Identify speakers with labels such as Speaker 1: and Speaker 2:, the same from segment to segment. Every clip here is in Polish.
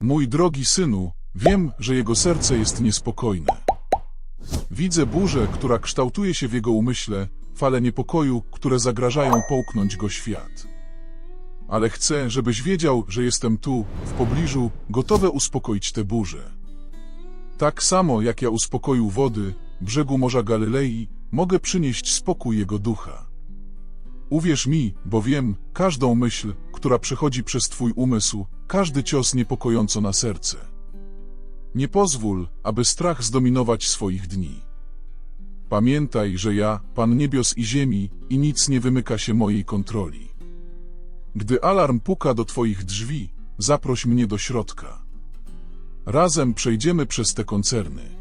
Speaker 1: Mój drogi synu, wiem, że jego serce jest niespokojne. Widzę burzę, która kształtuje się w jego umyśle, fale niepokoju, które zagrażają połknąć go świat. Ale chcę, żebyś wiedział, że jestem tu, w pobliżu, gotowe uspokoić tę burzę. Tak samo jak ja uspokoił wody, brzegu Morza Galilei, mogę przynieść spokój jego ducha. Uwierz mi, bo wiem, każdą myśl, która przechodzi przez twój umysł, każdy cios niepokojąco na serce. Nie pozwól, aby strach zdominować swoich dni. Pamiętaj, że ja, Pan niebios i ziemi, i nic nie wymyka się mojej kontroli. Gdy alarm puka do twoich drzwi, zaproś mnie do środka. Razem przejdziemy przez te koncerny.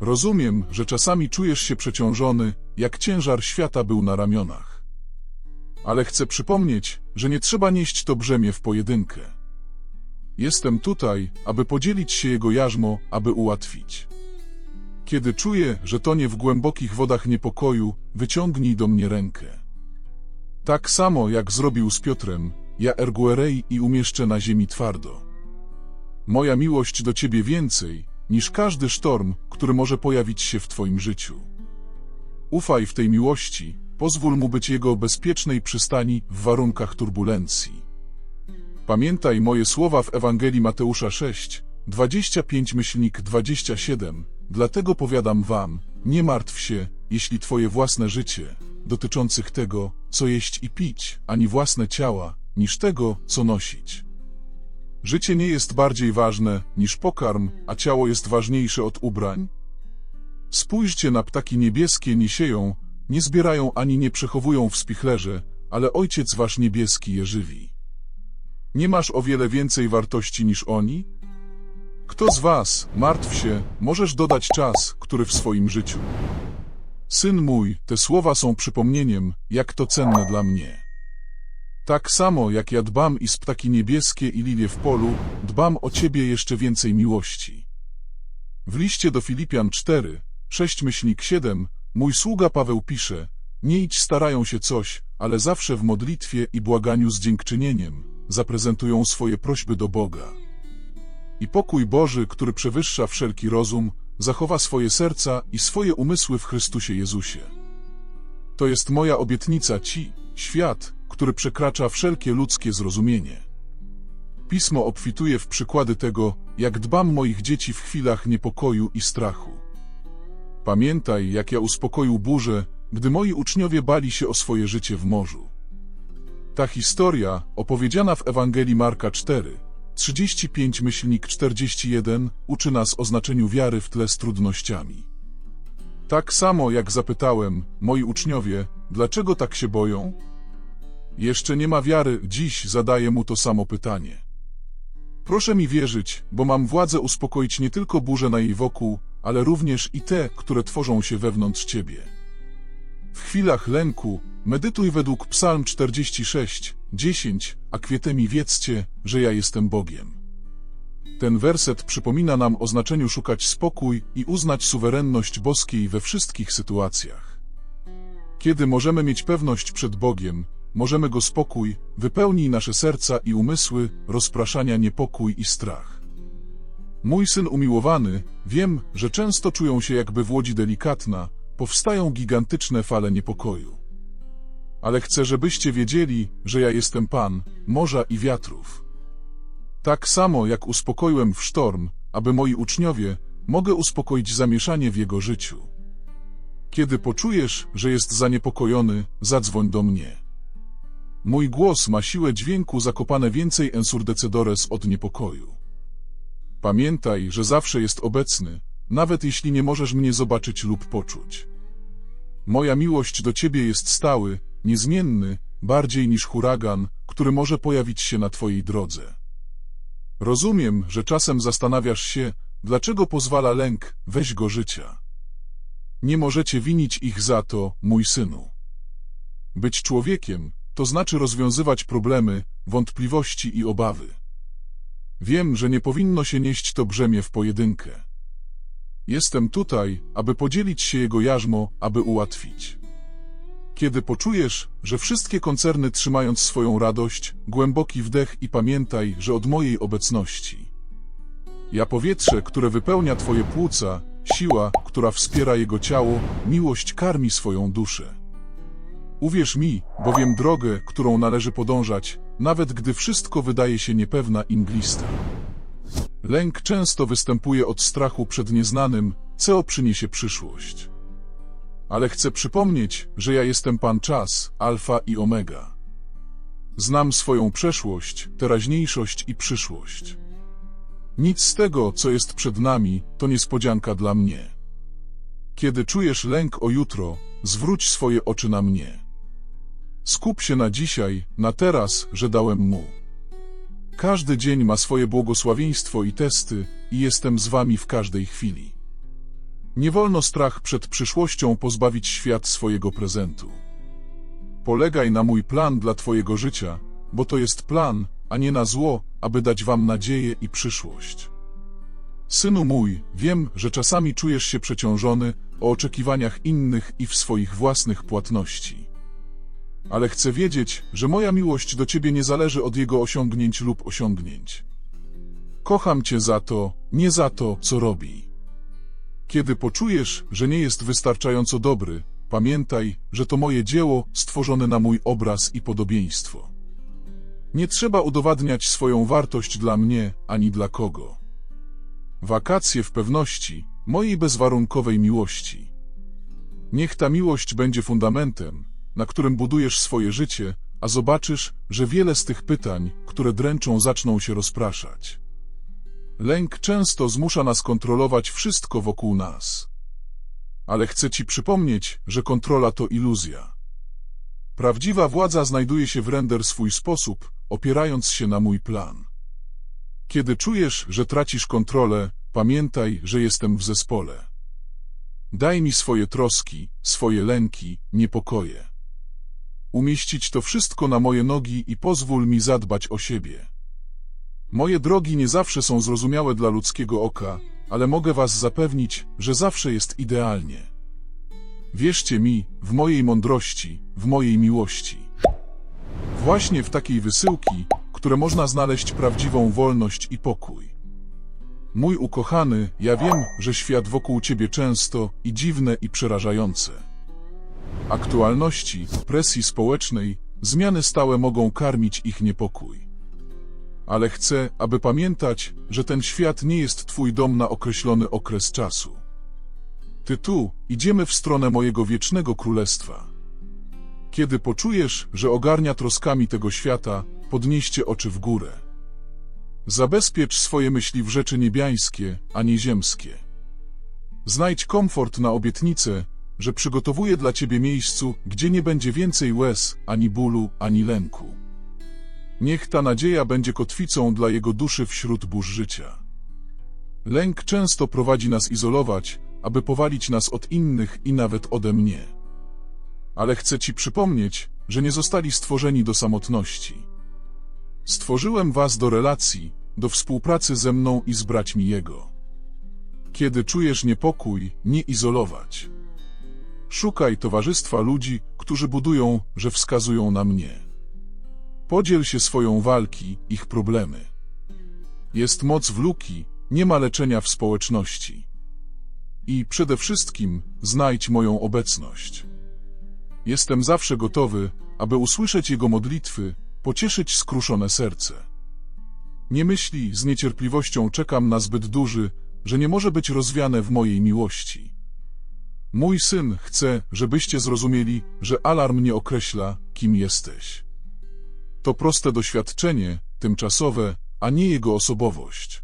Speaker 1: Rozumiem, że czasami czujesz się przeciążony, jak ciężar świata był na ramionach. Ale chcę przypomnieć, że nie trzeba nieść to brzemię w pojedynkę. Jestem tutaj, aby podzielić się jego jarzmo, aby ułatwić. Kiedy czuję, że tonie w głębokich wodach niepokoju, wyciągnij do mnie rękę. Tak samo jak zrobił z Piotrem, ja erguerei i umieszczę na ziemi twardo. Moja miłość do ciebie więcej, niż każdy sztorm, który może pojawić się w twoim życiu. Ufaj w tej miłości, pozwól mu być jego bezpiecznej przystani w warunkach turbulencji. Pamiętaj moje słowa w Ewangelii Mateusza 6, 25 myślnik 27, dlatego powiadam wam, nie martw się, jeśli twoje własne życie, dotyczących tego, co jeść i pić, ani własne ciała, niż tego, co nosić. Życie nie jest bardziej ważne niż pokarm, a ciało jest ważniejsze od ubrań? Spójrzcie na ptaki niebieskie nie sieją, nie zbierają ani nie przechowują w spichlerze, ale Ojciec Wasz niebieski je żywi. Nie masz o wiele więcej wartości niż oni? Kto z Was, martw się, możesz dodać czas, który w swoim życiu. Syn mój, te słowa są przypomnieniem, jak to cenne dla mnie. Tak samo jak ja dbam i z ptaki niebieskie i lilie w polu, dbam o Ciebie jeszcze więcej miłości. W liście do Filipian 4, 6 myślnik 7, mój sługa Paweł pisze, nie idź starają się coś, ale zawsze w modlitwie i błaganiu z dziękczynieniem, zaprezentują swoje prośby do Boga. I pokój Boży, który przewyższa wszelki rozum, zachowa swoje serca i swoje umysły w Chrystusie Jezusie. To jest moja obietnica Ci, świat, który przekracza wszelkie ludzkie zrozumienie. Pismo obfituje w przykłady tego, jak dbam moich dzieci w chwilach niepokoju i strachu. Pamiętaj, jak ja uspokoił burzę, gdy moi uczniowie bali się o swoje życie w morzu. Ta historia, opowiedziana w Ewangelii Marka 4, 35 myślnik 41, uczy nas o znaczeniu wiary w tle z trudnościami. Tak samo jak zapytałem, moi uczniowie, dlaczego tak się boją? Jeszcze nie ma wiary, dziś zadaję mu to samo pytanie. Proszę mi wierzyć, bo mam władzę uspokoić nie tylko burze na jej wokół, ale również i te, które tworzą się wewnątrz ciebie. W chwilach lęku medytuj według Psalm 46, 10, a kwietemi wiedzcie, że ja jestem Bogiem. Ten werset przypomina nam o znaczeniu szukać spokój i uznać suwerenność boskiej we wszystkich sytuacjach. Kiedy możemy mieć pewność przed Bogiem, możemy Go spokój, wypełnij nasze serca i umysły, rozpraszania niepokój i strach. Mój syn umiłowany, wiem, że często czują się jakby w łodzi delikatna, powstają gigantyczne fale niepokoju. Ale chcę, żebyście wiedzieli, że ja jestem Pan, morza i wiatrów. Tak samo jak uspokoiłem w sztorm, aby moi uczniowie, mogę uspokoić zamieszanie w jego życiu. Kiedy poczujesz, że jest zaniepokojony, zadzwoń do mnie. Mój głos ma siłę dźwięku zakopane więcej ensurdecedores od niepokoju. Pamiętaj, że zawsze jest obecny, nawet jeśli nie możesz mnie zobaczyć lub poczuć. Moja miłość do Ciebie jest stały, niezmienny, bardziej niż huragan, który może pojawić się na Twojej drodze. Rozumiem, że czasem zastanawiasz się, dlaczego pozwala lęk, weź go życia. Nie możecie winić ich za to, mój synu. Być człowiekiem, to znaczy rozwiązywać problemy, wątpliwości i obawy. Wiem, że nie powinno się nieść to brzemię w pojedynkę. Jestem tutaj, aby podzielić się jego jarzmo, aby ułatwić. Kiedy poczujesz, że wszystkie koncerny trzymając swoją radość, głęboki wdech i pamiętaj, że od mojej obecności Ja powietrze, które wypełnia twoje płuca, siła, która wspiera jego ciało, miłość karmi swoją duszę. Uwierz mi, bowiem drogę, którą należy podążać, nawet gdy wszystko wydaje się niepewna i mglista. Lęk często występuje od strachu przed nieznanym, co przyniesie przyszłość. Ale chcę przypomnieć, że ja jestem Pan Czas, Alfa i Omega. Znam swoją przeszłość, teraźniejszość i przyszłość. Nic z tego, co jest przed nami, to niespodzianka dla mnie. Kiedy czujesz lęk o jutro, zwróć swoje oczy na mnie. Skup się na dzisiaj, na teraz, że dałem mu. Każdy dzień ma swoje błogosławieństwo i testy, i jestem z wami w każdej chwili. Nie wolno strach przed przyszłością pozbawić świat swojego prezentu. Polegaj na mój plan dla twojego życia, bo to jest plan, a nie na zło, aby dać wam nadzieję i przyszłość. Synu mój, wiem, że czasami czujesz się przeciążony o oczekiwaniach innych i w swoich własnych płatności. Ale chcę wiedzieć, że moja miłość do ciebie nie zależy od jego osiągnięć lub osiągnięć. Kocham cię za to, nie za to, co robi. Kiedy poczujesz, że nie jest wystarczająco dobry, pamiętaj, że to moje dzieło stworzone na mój obraz i podobieństwo. Nie trzeba udowadniać swoją wartość dla mnie, ani dla kogo. Wakacje w pewności, mojej bezwarunkowej miłości. Niech ta miłość będzie fundamentem, na którym budujesz swoje życie, a zobaczysz, że wiele z tych pytań, które dręczą, zaczną się rozpraszać. Lęk często zmusza nas kontrolować wszystko wokół nas. Ale chcę ci przypomnieć, że kontrola to iluzja. Prawdziwa władza znajduje się w render swój sposób, opierając się na mój plan. Kiedy czujesz, że tracisz kontrolę, pamiętaj, że jestem w zespole. Daj mi swoje troski, swoje lęki, niepokoje. Umieścić to wszystko na moje nogi i pozwól mi zadbać o siebie. Moje drogi nie zawsze są zrozumiałe dla ludzkiego oka, ale mogę was zapewnić, że zawsze jest idealnie. Wierzcie mi, w mojej mądrości, w mojej miłości. Właśnie w takiej wysyłki, które można znaleźć prawdziwą wolność i pokój. Mój ukochany, ja wiem, że świat wokół ciebie często i dziwne i przerażające. Aktualności, presji społecznej, zmiany stałe mogą karmić ich niepokój. Ale chcę, aby pamiętać, że ten świat nie jest twój dom na określony okres czasu. Ty tu, idziemy w stronę mojego wiecznego królestwa. Kiedy poczujesz, że ogarnia troskami tego świata, podnieście oczy w górę. Zabezpiecz swoje myśli w rzeczy niebiańskie, a nie ziemskie. Znajdź komfort na obietnicę, że przygotowuję dla ciebie miejscu, gdzie nie będzie więcej łez, ani bólu, ani lęku. Niech ta nadzieja będzie kotwicą dla jego duszy wśród burz życia. Lęk często prowadzi nas izolować, aby powalić nas od innych i nawet ode mnie. Ale chcę ci przypomnieć, że nie zostali stworzeni do samotności. Stworzyłem was do relacji, do współpracy ze mną i z braćmi Jego. Kiedy czujesz niepokój, nie izolować. Szukaj towarzystwa ludzi, którzy budują, że wskazują na mnie. Podziel się swoją walki, ich problemy. Jest moc w luki, nie ma leczenia w społeczności. I przede wszystkim znajdź moją obecność. Jestem zawsze gotowy, aby usłyszeć Jego modlitwy, pocieszyć skruszone serce. Nie myśli, z niecierpliwością czekam na zbyt duży, że nie może być rozwiane w mojej miłości. Mój syn chce, żebyście zrozumieli, że alarm nie określa, kim jesteś. To proste doświadczenie, tymczasowe, a nie jego osobowość.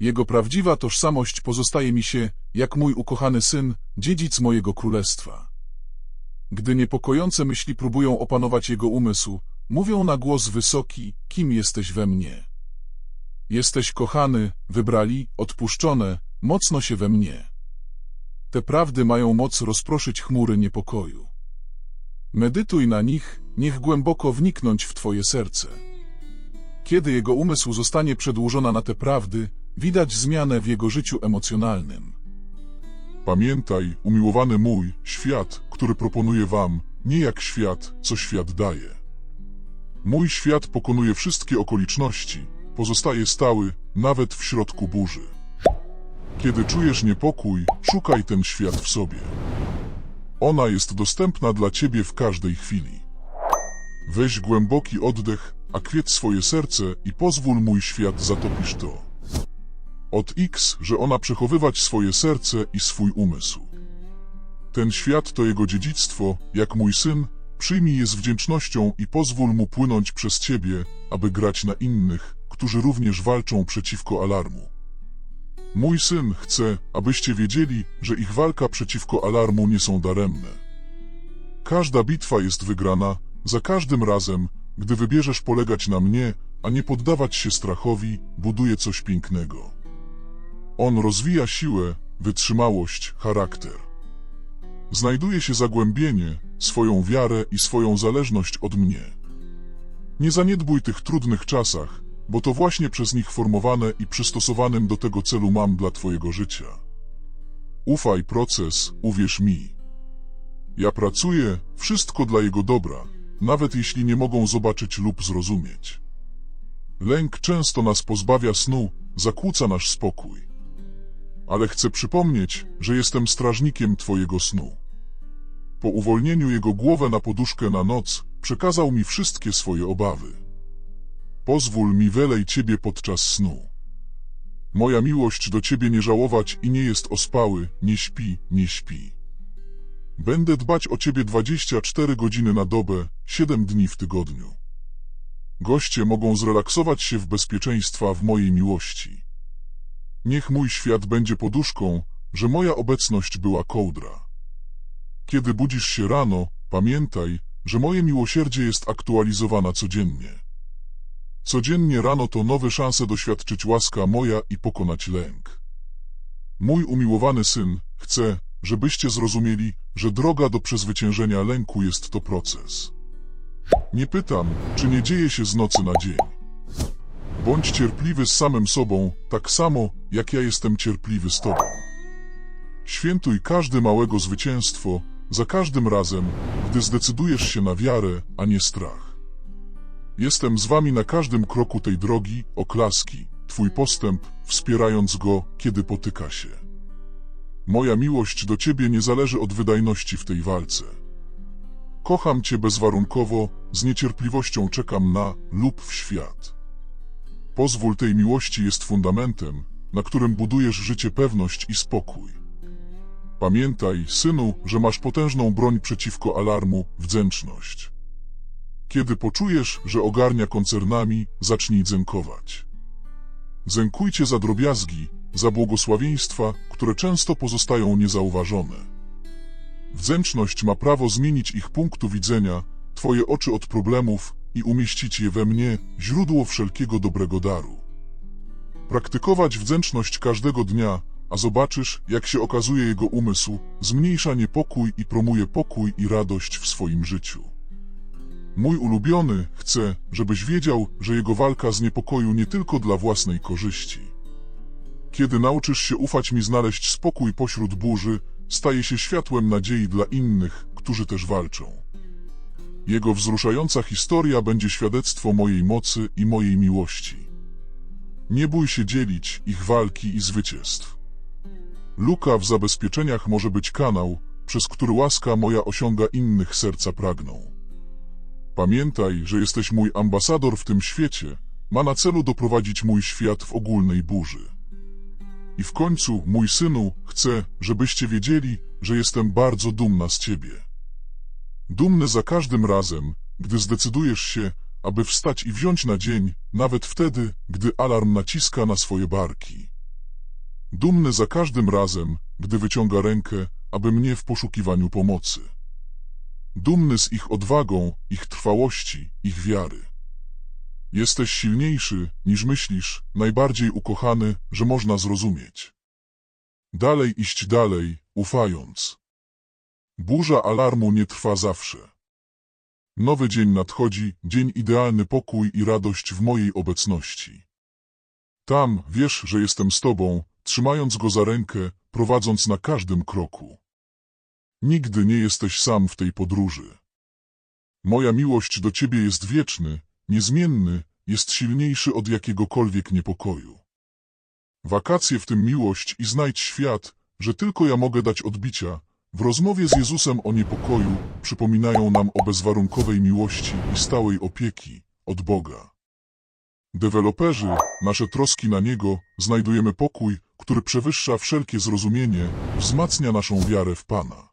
Speaker 1: Jego prawdziwa tożsamość pozostaje mi się, jak mój ukochany syn, dziedzic mojego królestwa. Gdy niepokojące myśli próbują opanować jego umysł, mówią na głos wysoki, kim jesteś we mnie. Jesteś kochany, wybrali, odpuszczone, mocno się we mnie. Te prawdy mają moc rozproszyć chmury niepokoju. Medytuj na nich, niech głęboko wniknąć w Twoje serce. Kiedy jego umysł zostanie przedłużona na te prawdy, widać zmianę w jego życiu emocjonalnym. Pamiętaj, umiłowany mój, świat, który proponuję wam, nie jak świat, co świat daje. Mój świat pokonuje wszystkie okoliczności, pozostaje stały, nawet w środku burzy. Kiedy czujesz niepokój, szukaj ten świat w sobie. Ona jest dostępna dla ciebie w każdej chwili. Weź głęboki oddech, a kwieć swoje serce i pozwól mój świat zatopisz to. Od X, że ona przechowywać swoje serce i swój umysł. Ten świat to jego dziedzictwo, jak mój syn, przyjmij je z wdzięcznością i pozwól mu płynąć przez ciebie, aby grać na innych, którzy również walczą przeciwko alarmu. Mój syn chce, abyście wiedzieli, że ich walka przeciwko alarmu nie są daremne. Każda bitwa jest wygrana, za każdym razem, gdy wybierzesz polegać na mnie, a nie poddawać się strachowi, buduje coś pięknego. On rozwija siłę, wytrzymałość, charakter. Znajduje się zagłębienie, swoją wiarę i swoją zależność od mnie. Nie zaniedbuj tych trudnych czasach, bo to właśnie przez nich formowane i przystosowanym do tego celu mam dla Twojego życia. Ufaj proces, uwierz mi. Ja pracuję, wszystko dla jego dobra, nawet jeśli nie mogą zobaczyć lub zrozumieć. Lęk często nas pozbawia snu, zakłóca nasz spokój. Ale chcę przypomnieć, że jestem strażnikiem Twojego snu. Po uwolnieniu jego głowę na poduszkę na noc, przekazał mi wszystkie swoje obawy. Pozwól mi welej Ciebie podczas snu. Moja miłość do Ciebie nie żałować i nie jest ospały, nie śpi, nie śpi. Będę dbać o Ciebie 24 godziny na dobę, 7 dni w tygodniu. Goście mogą zrelaksować się w bezpieczeństwa w mojej miłości. Niech mój świat będzie poduszką, że moja obecność była kołdra. Kiedy budzisz się rano, pamiętaj, że moje miłosierdzie jest aktualizowana codziennie. Codziennie rano to nowe szanse doświadczyć łaska moja i pokonać lęk. Mój umiłowany syn chce, żebyście zrozumieli, że droga do przezwyciężenia lęku jest to proces. Nie pytam, czy nie dzieje się z nocy na dzień. Bądź cierpliwy z samym sobą, tak samo, jak ja jestem cierpliwy z Tobą. Świętuj każde małego zwycięstwo, za każdym razem, gdy zdecydujesz się na wiarę, a nie strach. Jestem z Wami na każdym kroku tej drogi, oklaski, Twój postęp, wspierając go, kiedy potyka się. Moja miłość do Ciebie nie zależy od wydajności w tej walce. Kocham Cię bezwarunkowo, z niecierpliwością czekam na lub w świat. Pozwól tej miłości jest fundamentem, na którym budujesz życie pewność i spokój. Pamiętaj, synu, że masz potężną broń przeciwko alarmu, wdzięczność. Kiedy poczujesz, że ogarnia koncernami, zacznij dzękować. Zękujcie za drobiazgi, za błogosławieństwa, które często pozostają niezauważone. Wdzięczność ma prawo zmienić ich punktu widzenia, Twoje oczy od problemów i umieścić je we mnie, źródło wszelkiego dobrego daru. Praktykować wdzięczność każdego dnia, a zobaczysz, jak się okazuje jego umysł, zmniejsza niepokój i promuje pokój i radość w swoim życiu. Mój ulubiony chce, żebyś wiedział, że jego walka z niepokoju nie tylko dla własnej korzyści. Kiedy nauczysz się ufać mi znaleźć spokój pośród burzy, staje się światłem nadziei dla innych, którzy też walczą. Jego wzruszająca historia będzie świadectwo mojej mocy i mojej miłości. Nie bój się dzielić ich walki i zwycięstw. Luka w zabezpieczeniach może być kanał, przez który łaska moja osiąga innych serca pragną. Pamiętaj, że jesteś mój ambasador w tym świecie, ma na celu doprowadzić mój świat w ogólnej burzy. I w końcu, mój synu, chcę, żebyście wiedzieli, że jestem bardzo dumna z ciebie. Dumny za każdym razem, gdy zdecydujesz się, aby wstać i wziąć na dzień, nawet wtedy, gdy alarm naciska na swoje barki. Dumny za każdym razem, gdy wyciąga rękę, aby mnie w poszukiwaniu pomocy. Dumny z ich odwagą, ich trwałości, ich wiary. Jesteś silniejszy, niż myślisz, najbardziej ukochany, że można zrozumieć. Dalej iść dalej, ufając. Burza alarmu nie trwa zawsze. Nowy dzień nadchodzi, dzień idealny pokój i radość w mojej obecności. Tam wiesz, że jestem z tobą, trzymając go za rękę, prowadząc na każdym kroku. Nigdy nie jesteś sam w tej podróży. Moja miłość do ciebie jest wieczny, niezmienny, jest silniejszy od jakiegokolwiek niepokoju. Wakacje, w tym miłość i znajdź świat, że tylko ja mogę dać odbicia, w rozmowie z Jezusem o niepokoju przypominają nam o bezwarunkowej miłości i stałej opieki od Boga. Deweloperzy, nasze troski na Niego, znajdujemy pokój, który przewyższa wszelkie zrozumienie, wzmacnia naszą wiarę w Pana.